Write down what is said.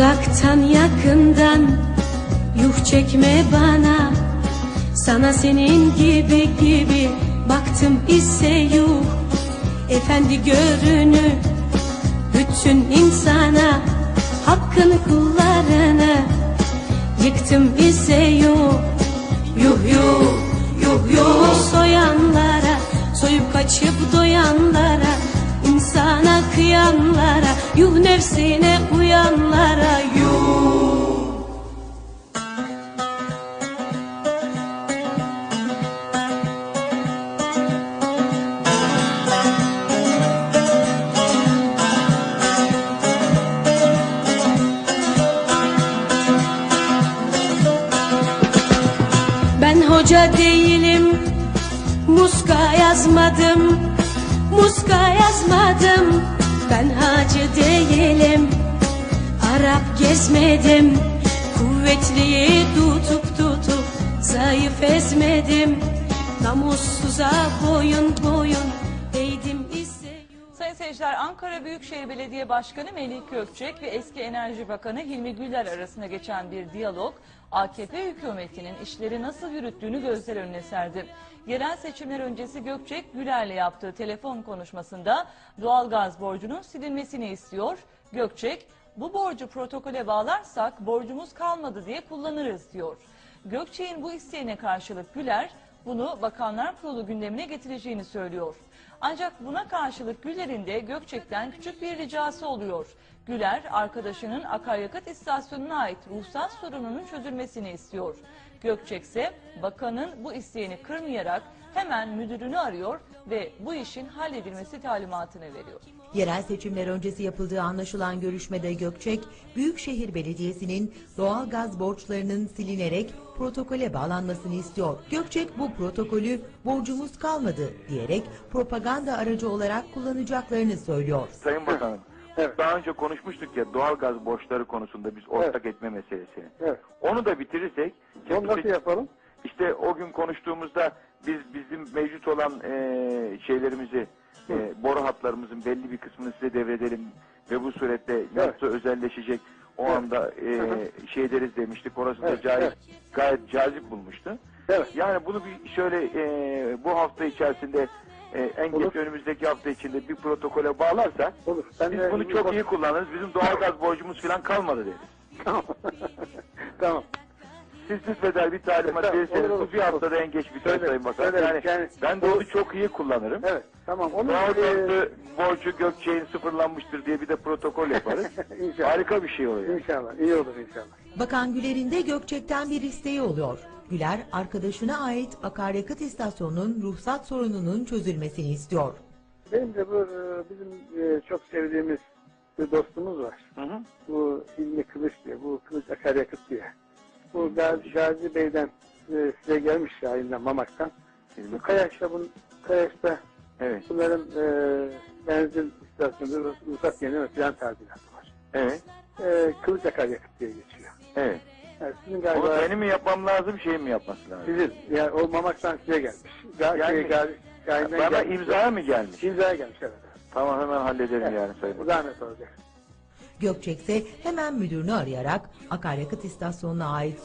Uzaktan yakından yuh çekme bana. Sana senin gibi gibi baktım ise yuh. Efendi görünür bütün insana Hakkını kullarını yıktım ise yuh. Yuh yuh yuh yuh soyanlara Soyup kaçıp doyanlara insana kıyanlara Yuh nefsine uyanlara yuh. Ben hoca değilim Muska yazmadım değilim Arap gezmedim Kuvvetliyi tutup tutup Zayıf ezmedim Namussuza boyun boyun Eğdim ise Sayın seyirciler Ankara Büyükşehir Belediye Başkanı Melik Gökçek ve eski Enerji Bakanı Hilmi Güler arasında geçen bir diyalog AKP hükümetinin işleri nasıl yürüttüğünü gözler önüne serdi. Yerel seçimler öncesi Gökçek Güler'le yaptığı telefon konuşmasında doğalgaz borcunun silinmesini istiyor. Gökçek bu borcu protokole bağlarsak borcumuz kalmadı diye kullanırız diyor. Gökçek'in bu isteğine karşılık Güler bunu Bakanlar Kurulu gündemine getireceğini söylüyor. Ancak buna karşılık Güler'in de Gökçek'ten küçük bir ricası oluyor. Güler arkadaşının akaryakıt istasyonuna ait ruhsat sorununun çözülmesini istiyor. Gökçek ise bakanın bu isteğini kırmayarak hemen müdürünü arıyor ve bu işin halledilmesi talimatını veriyor. Yerel seçimler öncesi yapıldığı anlaşılan görüşmede Gökçek, Büyükşehir Belediyesi'nin doğal gaz borçlarının silinerek protokole bağlanmasını istiyor. Gökçek bu protokolü borcumuz kalmadı diyerek propaganda aracı olarak kullanacaklarını söylüyor. Sayın Bakanım, Evet. daha önce konuşmuştuk ya doğalgaz borçları konusunda biz ortak etme meselesini. Evet. Onu da bitirirsek, Onu nasıl yapalım? İşte o gün konuştuğumuzda biz bizim mevcut olan e, şeylerimizi, e, boru hatlarımızın belli bir kısmını size devredelim ve bu surette nasıl özelleşecek o Evet. anda e, Hı hı. şey deriz demiştik. Orası da Evet, caiz, evet. gayet cazip bulmuştu. Evet. Yani bunu bir şöyle e, bu hafta içerisinde e, en Olur. geç önümüzdeki hafta içinde bir protokole bağlarsak Olur. Ben biz de- bunu çok iyi kullanırız. Bizim doğalgaz borcumuz falan kalmadı deriz. Tamam. tamam. Siz lütfeder bir talimat Tamam, verirseniz olur, olur. bu bir haftada en geç biter Söyle, Sayın Bakan. söylerim. Yani, Yani ben de onu çok iyi kullanırım. Evet. Tamam. Onu Doğalgazı borcu Gökçe'nin sıfırlanmıştır diye bir de protokol yaparız. İnşallah. Harika bir şey oluyor. İnşallah. iyi olur inşallah. Bakan Güler'in de Gökçek'ten bir isteği oluyor. Güler, arkadaşına ait akaryakıt istasyonunun ruhsat sorununun çözülmesini istiyor. Benim de bu e, bizim e, çok sevdiğimiz bir dostumuz var. Hı hı. Bu İlmi Kılıç diye. Bu Kılıç Akaryakıt diye. Bu Gazi, Gazi Bey'den e, size gelmiş Şahin'den Mamak'tan. Bu Kayaş'ta, bun, Kayaş'ta Evet. bunların e, benzin istasyonunda ruhsat yenileme plan tadilatı var. Evet. E, Kılıç Akaryakıt diye geçiyor. Evet. Yani sizin Onu galiba benim mi yapmam lazım, şey mi yapması lazım? sizin, yani o Mamak'tan size gelmiş. Ga şey, Gazi, Şahin'den Bana gelmiş. imzaya mı gelmiş? İmzaya gelmiş evet. Tamam hemen hallederim Evet. yani Sayın zahmet olacak. Gökçek ise hemen müdürünü arayarak akaryakıt istasyonuna ait